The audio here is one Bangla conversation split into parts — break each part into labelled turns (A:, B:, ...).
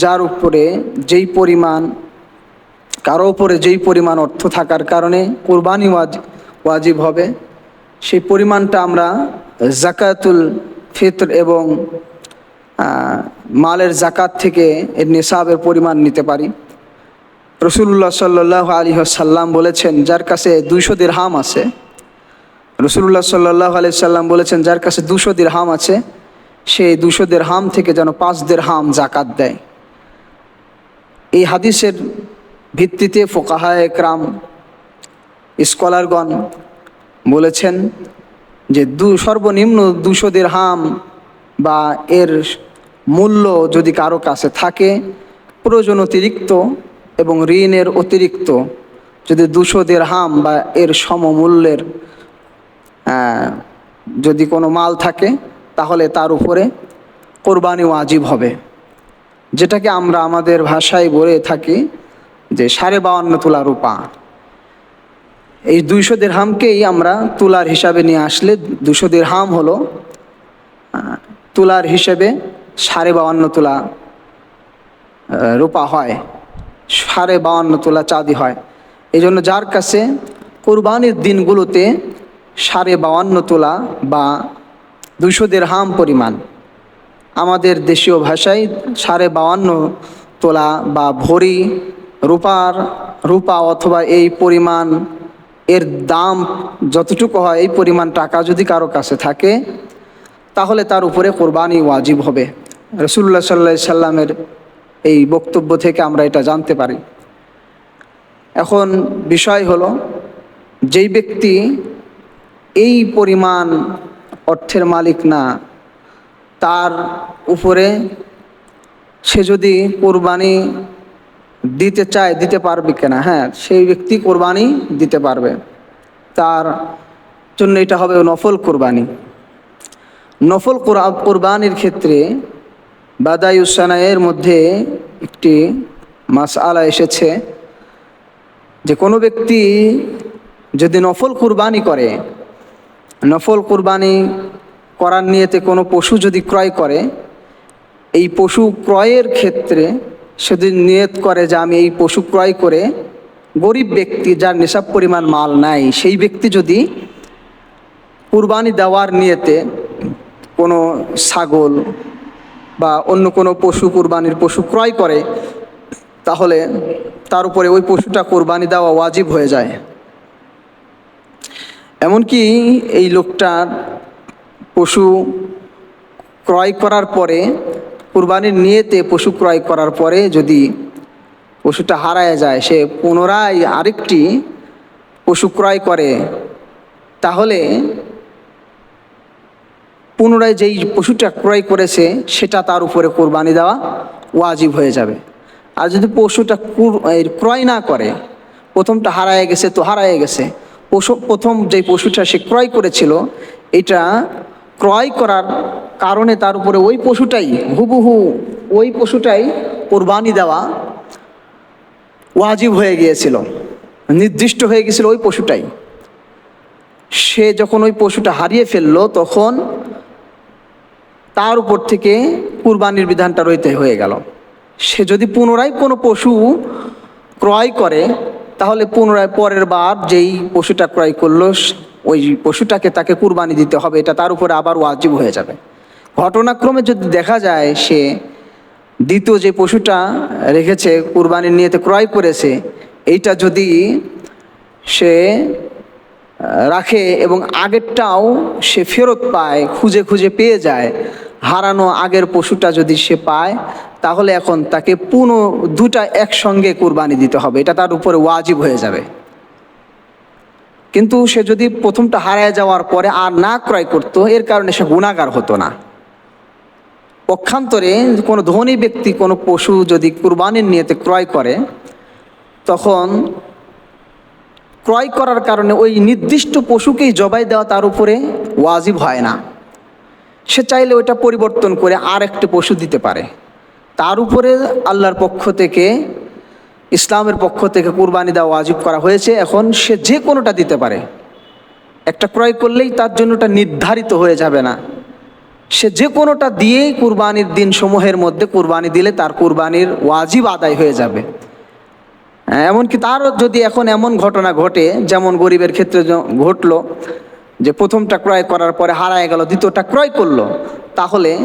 A: যার উপরে যেই পরিমাণ, কারও উপরে যেই পরিমাণ অর্থ থাকার কারণে কোরবানি ওয়াজ- ওয়াজিব হবে, সেই পরিমাণটা আমরা জাকাতুল ফিতর এবং মালের জাকাত থেকে এর নিসাবের পরিমাণ নিতে পারি। রসুল্লাহ সাল্লাহ আলী সাল্লাম বলেছেন, যার কাছে দুইশো দিরহাম আছে রসুল্লাহ সাল্লাহ আলি সাল্লাম বলেছেন, যার কাছে দুশো দিরহাম আছে, সেই দুশো দিরহাম থেকে যেন পাঁচ দিরহাম জাকাত দেয়। এই হাদিসের ভিত্তিতে ফোকাহা একরাম স্কলারগণ বলেছেন যে দু সর্বনিম্ন দুশো দিরহাম বা এর মূল্য যদি কারও কাছে থাকে, প্রয়োজন অতিরিক্ত এবং ঋণের অতিরিক্ত যদি দুশো দিরহাম বা এর সমমূল্যের যদি কোনো মাল থাকে, তাহলে তার উপরে কোরবানি ওয়াজিব হবে। যেটাকে আমরা আমাদের ভাষায় বলে থাকি যে সাড়ে বাউান্ন তোলা রূপা। এই দুইশো দেড়হামকেই আমরা তুলার হিসাবে নিয়ে আসলে দুশো দেড়হাম হলো তুলার হিসেবে সাড়ে বাউান্ন তোলা রূপা হয়, সাড়ে বাউান্ন তোলা চাঁদি হয়। এই জন্য যার কাছে কোরবানির দিনগুলোতে সাড়ে বাউান্ন তোলা বা দুশো দেড়হাম পরিমাণ আমাদের দেশীয় ভাষায় সাড়ে বাউান্ন তোলা বা ভরি, রূপার, রূপা অথবা এই পরিমাণ এর দাম যতটুকু হয়, এই পরিমাণ টাকা যদি কারও কাছে থাকে, তাহলে তার উপরে কোরবানি ওয়াজিব হবে। রসুল্লাহ সাল্লা সাল্লামের এই বক্তব্য থেকে আমরা এটা জানতে পারি। এখন বিষয় হলো, যেই ব্যক্তি এই পরিমাণ অর্থের মালিক না তার উপরে সে যদি কোরবানি দিতে চায়, দিতে পারবে কিনা? হ্যাঁ সেই ব্যক্তি কোরবানি দিতে পারবে। তার জন্য এটা হবে নফল কোরবানি। নফল কোরবানির ক্ষেত্রে বাদায়ুসানায়ের মধ্যে একটি মাস আলা এসেছে যে কোনো ব্যক্তি যদি নফল কুরবানি করে, নফল কুরবানি করার নিয়েতে কোনো পশু যদি ক্রয় করে, এই পশু ক্রয়ের ক্ষেত্রে সে যদি নিয়ত করে যে আমি এই পশু ক্রয় করে গরিব ব্যক্তি যার নেশাব পরিমাণ মাল নাই, সেই ব্যক্তি যদি কুরবানি দেওয়ার নিয়েতে কোনো ছাগল বা অন্য কোনো পশু কুরবানির পশু ক্রয় করে, তাহলে তার উপরে ওই পশুটা কোরবানি দেওয়া ওয়াজিব হয়ে যায়। এমনকি এই লোকটার পশু ক্রয় করার পরে, কুরবানির নিয়েতে পশু ক্রয় করার পরে যদি পশুটা হারায় যায়, সে পুনরায় আরেকটি পশু ক্রয় করে, তাহলে পুনরায় যেই পশুটা ক্রয় করেছে, সেটা তার উপরে কোরবানি দেওয়া ওয়াজিব হয়ে যাবে। আর যদি পশুটা ক্রয় না করে, প্রথমটা হারায় গেছে, তো হারায় গেছে। পশু, প্রথম যে পশুটা সে ক্রয় করেছিল, এটা ক্রয় করার কারণে তার উপরে ওই পশুটাই, হুবহু ওই পশুটাই কোরবানি দেওয়া ওয়াজিব হয়ে গিয়েছিল, নির্দিষ্ট হয়ে গিয়েছিল ওই পশুটাই। সে যখন ওই পশুটা হারিয়ে ফেলল, তখন তার উপর থেকে কুরবানির বিধানটা রইতে হয়ে গেল। সে যদি পুনরায় কোনো পশু ক্রয় করে, তাহলে পুনরায় পরের বার যেই পশুটা ক্রয় করল ওই পশুটাকে তাকে কুরবানি দিতে হবে, এটা তার উপরে আবার ওয়াজিব হয়ে যাবে। ঘটনাক্রমে যদি দেখা যায় সে দ্বিতীয় যে পশুটা রেখেছে কুরবানির নিয়েতে ক্রয় করেছে, এইটা যদি সে রাখে এবং আগেরটাও সে ফেরত পায়, খুঁজে খুঁজে পেয়ে যায়, হারানো আগের পশুটা যদি সে পায়, তাহলে এখন তাকে পুনঃ দুটা একসঙ্গে কোরবানি দিতে হবে, এটা তার উপরে ওয়াজিব হয়ে যাবে। কিন্তু সে যদি প্রথমটা হারায় যাওয়ার পরে আর না ক্রয় করতো, এর কারণে সে গুণাগার হতো না। পক্ষান্তরে কোনো ধনী ব্যক্তি, কোনো পশু যদি কুরবানির নিয়েতে ক্রয় করে, তখন ক্রয় করার কারণে ওই নির্দিষ্ট পশুকেই জবাই দেওয়া তার উপরে ওয়াজিব হয় না। সে চাইলে ওইটা পরিবর্তন করে আর একটি পশু দিতে পারে। তার উপরে আল্লাহর পক্ষ থেকে ইসলামের পক্ষ থেকে কুরবানি দেওয়া ওয়াজিব করা হয়েছে। এখন সে যে কোনোটা দিতে পারে। একটা ক্রয় করলেই তার জন্য ওটা নির্ধারিত হয়ে যাবে না। সে যে কোনোটা দিয়েই কুরবানির দিন সমূহের মধ্যে কুরবানি দিলে তার কুরবানির ওয়াজিব আদায় হয়ে যাবে। হ্যাঁ, এমনকি তার যদি এখন এমন ঘটনা ঘটে যেমন গরিবের ক্ষেত্রে ঘটলো যে প্রথমটা ক্রয় করার পরে হারায় গেল দ্বিতীয়টা ক্রয় করল তাহলে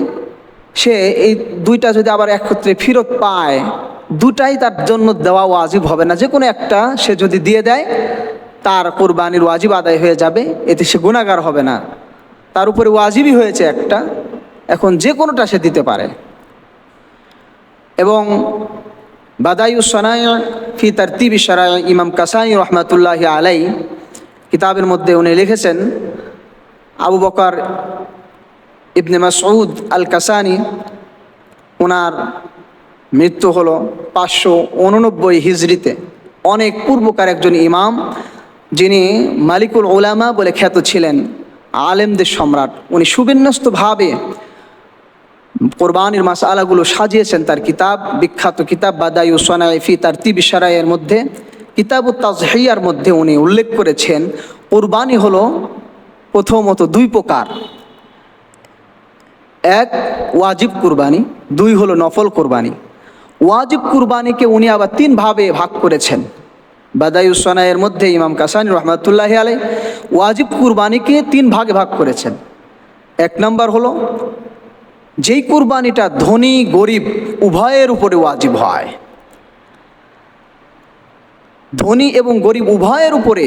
A: সে এই দুইটা যদি আবার একত্রে ফেরত পায় দুটাই তার জন্য দেওয়া ওয়াজিব হবে না। যে কোনো একটা সে যদি দিয়ে দেয়, তার কোরবানির ওয়াজিব আদায় হয়ে যাবে, এতে সে গুণাগার হবে না। তার উপরে ওয়াজিবই হয়েছে একটা, এখন যে কোনোটা সে দিতে পারে। এবং বাদায়ু সনায় ফি তারতিবি সারায় ইমাম কাসাই রহমাতুল্লাহ আলাই কিতাবের মধ্যে উনি লিখেছেন, Abu Bakr ibn Masud al Kasani ওনার মৃত্যু হলো পাঁচশো উননব্বই হিজড়িতে। অনেক পূর্বকার একজন ইমাম, যিনি মালিকুল ওলামা বলে খ্যাত ছিলেন, আলেমদের সম্রাট। উনি সুবিন্যস্তভাবে কোরবানির মাস আলাগুলো সাজিয়েছেন তার কিতাব, বিখ্যাত কিতাব বাদায়ু সোনাই ফি তার তিবি সারাইয়ের মধ্যে। কিতাব তাজহিয়ার মধ্যে উনি উল্লেখ করেছেন, কোরবানি হলো প্রথমত দুই প্রকার। এক, ওয়াজিব কুরবানি, দুই হলো নফল কুরবানি। ওয়াজিব কুরবানিকে উনি আবার তিন ভাবে ভাগ করেছেন। বাদায়ুসনায়ের মধ্যে ইমাম কাসানি রহমতুল্লাহ আলাই ওয়াজিব কুরবানিকে তিন ভাগে ভাগ করেছেন। এক নম্বর হলো, যেই কুরবানিটা ধনী, গরিব, উভয়ের উপরে ওয়াজিব হয়। ধনী এবং গরিব উভয়ের উপরে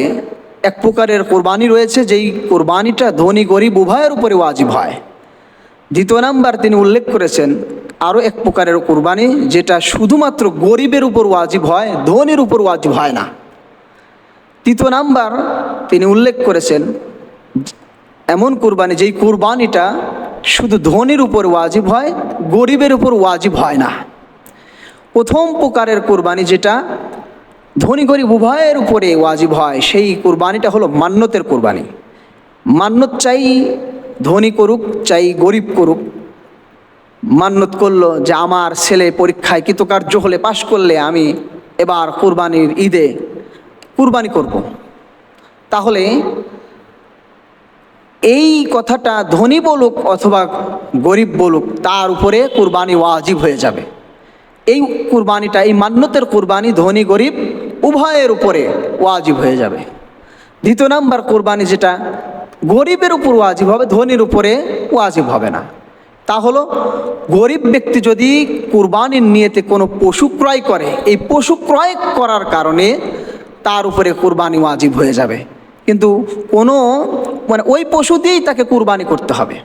A: এক প্রকারের কোরবানি রয়েছে, যেই কোরবানিটা ধনী, গরিব উভয়ের উপরে ওয়াজিব হয়। দ্বিতীয় নাম্বার তিনি উল্লেখ করেছেন আরও এক প্রকারের কোরবানি, যেটা শুধুমাত্র গরিবের উপর ওয়াজিব হয়, ধনীর উপর ওয়াজিব হয় না। তৃতীয় নাম্বার তিনি উল্লেখ করেছেন, এমন কুরবানি যেই কুরবানিটা শুধু ধনীর উপর ওয়াজিব হয়, গরিবের উপর ওয়াজিব হয় না। প্রথম প্রকারের কোরবানি যেটা ধনী গরিব উভয়ের উপরে ওয়াজিব হয়, সেই কোরবানিটা হলো মান্যতের কোরবানি। মান্যত চাই ধনী করুক, চাই গরিব করুক মান্যত করল যে আমার ছেলে পরীক্ষায় কৃতকার্য হলে পাশ করলে আমি এবার কোরবানির ঈদে কুরবানি করব। তাহলে এই কথাটা ধনী বলুক অথবা গরিব বলুক, তার উপরে কুরবানি ওয়াজিব হয়ে যাবে। এই কুরবানিটা, এই মান্যতের কুরবানি ধনী গরিব উভয়ের উপরে ওয়াজিব হয়ে যাবে। দ্বিতীয় নাম্বার কোরবানি যেটা, গরিবের উপর ওয়াজিব হবে, ধনীর উপরে ওয়াজিব হবে না। তা হলো, গরিব ব্যক্তি যদি কুরবানির নিয়েতে কোনো পশু ক্রয় করে, এই পশু ক্রয় করার কারণে তার উপরে কুরবানি ওয়াজিব হয়ে যাবে। কিন্তু কোনো মানে ওই পশু দিয়েই তাকে কুরবানি করতে হবে।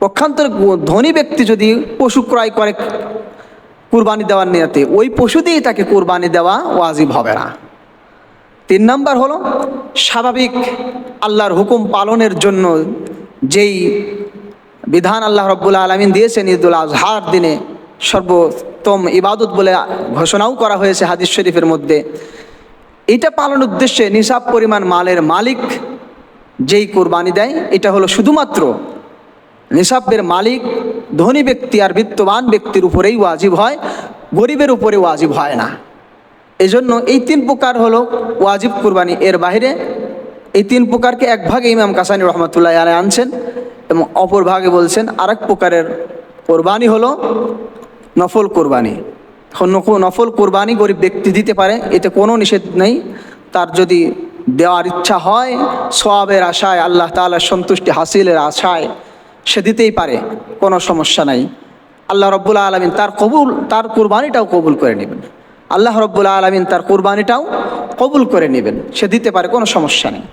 A: পক্ষান্তরে ধনী ব্যক্তি যদি পশু ক্রয় করে কুরবানি দেওয়ার নিয়তে, ওই পশু দিয়েই তাকে কুরবানি দেওয়া ওয়াজিব হবে না। তিন নাম্বার হলো, স্বাভাবিক আল্লাহর হুকুম পালনের জন্য যেই বিধান আল্লাহ রব্বুল আলমিন দিয়েছেন ঈদুল আজহার দিনে। সর্বোত্তম ইবাদত বলে ঘোষণাও করা হয়েছে হাদিস শরীফের মধ্যে। এটা পালন উদ্দেশ্যে নিসাব পরিমাণ মালের মালিক যেই কোরবানি দেয়, এটা হলো শুধুমাত্র নিসাবের মালিক, ধনী ব্যক্তি আর বিত্তবান ব্যক্তির উপরেই ওয়াজিব হয়, গরিবের উপরে ওয়াজিব হয় না। এজন্য এই তিন প্রকার হলো ওয়াজিব কুরবানি এর বাইরে। এই তিন প্রকারকে এক ভাগে ইমাম কাসানি রহমতুল্লাহ আলাই আনছেন। এবং অপর ভাগে বলছেন, আরেক প্রকারের কোরবানি হলো নফল কোরবানি। এখন নফল কোরবানি গরিব ব্যক্তি দিতে পারে, এতে কোনো নিষেধ নেই। তার যদি দেওয়ার ইচ্ছা হয়, সওয়াবের আশায়, আল্লাহ তাআলার সন্তুষ্টি হাসিলের আশায়, সে দিতেই পারে, কোনো সমস্যা নাই। আল্লাহ রব্বুল্লা আলমিন তার কবুল, তার কোরবানিটাও কবুল করে নেবেন। আল্লাহ রব্বুল্লা আলমিন তার কোরবানিটাও কবুল করে নেবেন, সে দিতে পারে, কোনো সমস্যা নেই।